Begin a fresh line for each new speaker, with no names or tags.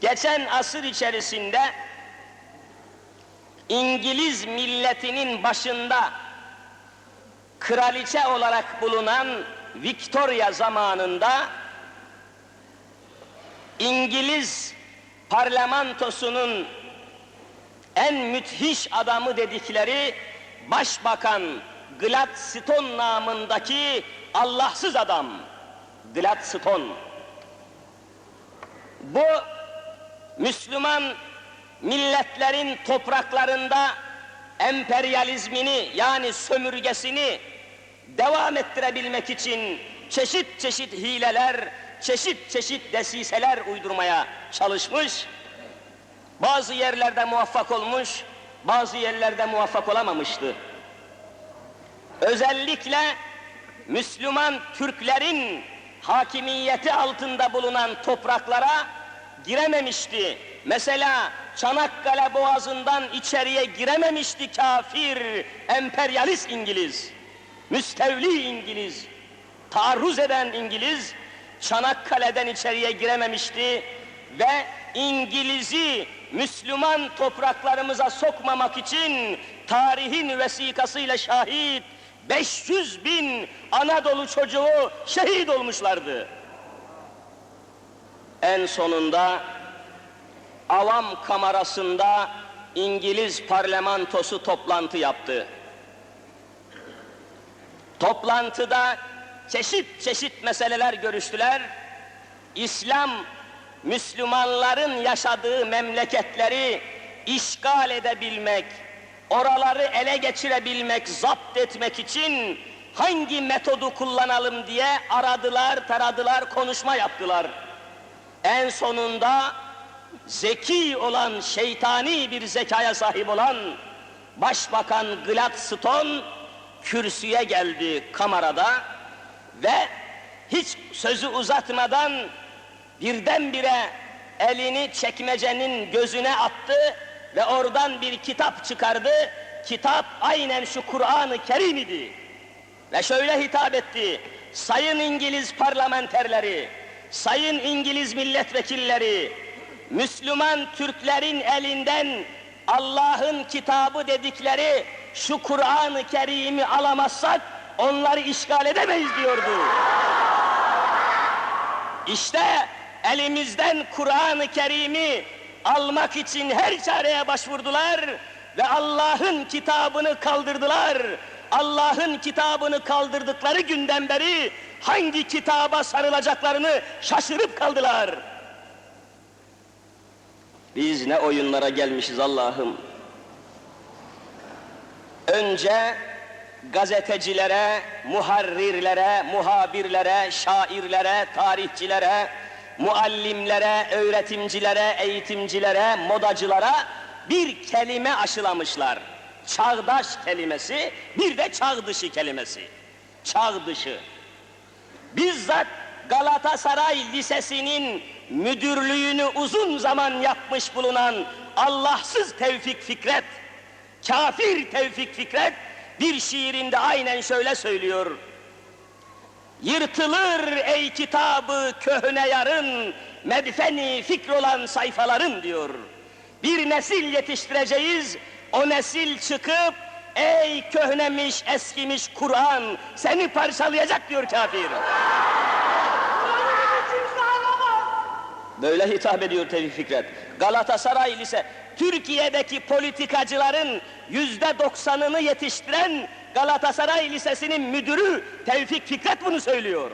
geçen asır içerisinde İngiliz milletinin başında kraliçe olarak bulunan Victoria zamanında İngiliz parlamentosunun en müthiş adamı dedikleri Başbakan Gladstone namındaki Allahsız adam Gladstone. Bu Müslüman milletlerin topraklarında emperyalizmini yani sömürgesini devam ettirebilmek için çeşit çeşit hileler, çeşit çeşit desiseler uydurmaya çalışmış. Bazı yerlerde muvaffak olmuş, bazı yerlerde muvaffak olamamıştı. Özellikle Müslüman Türklerin hakimiyeti altında bulunan topraklara girememişti. Mesela Çanakkale Boğazı'ndan içeriye girememişti kafir, emperyalist İngiliz, müstevli İngiliz, taarruz eden İngiliz, Çanakkale'den içeriye girememişti ve İngiliz'i Müslüman topraklarımıza sokmamak için tarihin vesikasıyla şahit 500 bin Anadolu çocuğu şehit olmuşlardı. En sonunda avam kamerasında İngiliz parlamentosu toplantı yaptı. Toplantıda çeşit çeşit meseleler görüştüler. İslam Müslümanların yaşadığı memleketleri işgal edebilmek, oraları ele geçirebilmek, zapt etmek için hangi metodu kullanalım diye aradılar, taradılar, konuşma yaptılar. En sonunda zeki olan, şeytani bir zekaya sahip olan Başbakan Gladstone kürsüye geldi kamerada ve hiç sözü uzatmadan birdenbire elini çekmecenin gözüne attı ve oradan bir kitap çıkardı. Kitap aynen şu Kur'an-ı Kerim idi. Ve şöyle hitap etti. Sayın İngiliz parlamenterleri, sayın İngiliz milletvekilleri, Müslüman Türklerin elinden Allah'ın kitabı dedikleri şu Kur'an-ı Kerim'i alamazsak onları işgal edemeyiz diyordu. İşte elimizden Kur'an-ı Kerim'i almak için her çareye başvurdular ve Allah'ın kitabını kaldırdılar. Allah'ın kitabını kaldırdıkları günden beri hangi kitaba sarılacaklarını şaşırıp kaldılar. Biz ne oyunlara gelmişiz Allah'ım. Önce gazetecilere, muharrirlere, muhabirlere, şairlere, tarihçilere, muallimlere, öğretimcilere, eğitimcilere, modacılara bir kelime aşılamışlar. Çağdaş kelimesi, bir de çağ dışı kelimesi. Çağ dışı. Bizzat Galatasaray Lisesi'nin müdürlüğünü uzun zaman yapmış bulunan Allahsız Tevfik Fikret, kafir Tevfik Fikret bir şiirinde aynen şöyle söylüyor. Yırtılır ey kitabı köhne yarın, medfeni fikr olan sayfaların diyor. Bir nesil yetiştireceğiz, o nesil çıkıp ey köhnemiş eskimiş Kur'an seni parçalayacak diyor kafir. Böyle hitap ediyor Tevfik Fikret. Galatasaray Lise, Türkiye'deki politikacıların yüzde doksanını yetiştiren Galatasaray Lisesi'nin müdürü Tevfik Fikret bunu söylüyor.